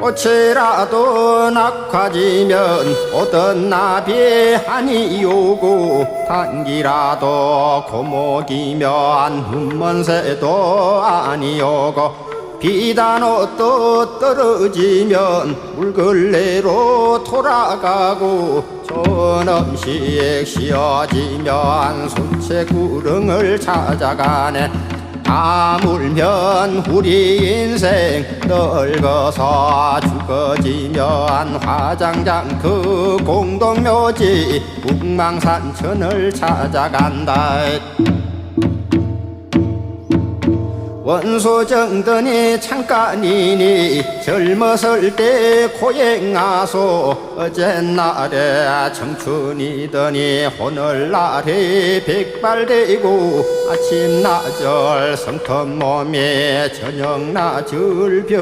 꽃이라도 낙화지면 오던 나비 아니 오고 단기라도 고목이면 흠먼새도 아니 오고. 비단 옷도 떨어지면 물걸레로 돌아가고. 존음식 씌어지면 손채구릉을 찾아가네 아물면 우리 인생 늙어서 죽어지면 화장장 그 공동묘지 북망산천을 찾아간다 원소 정든이 잠깐이니 젊었을 때 고행하소. 어젯날에 청춘이더니 오늘날에 백발되고 아침 나절 성터 몸에 저녁 나절 벼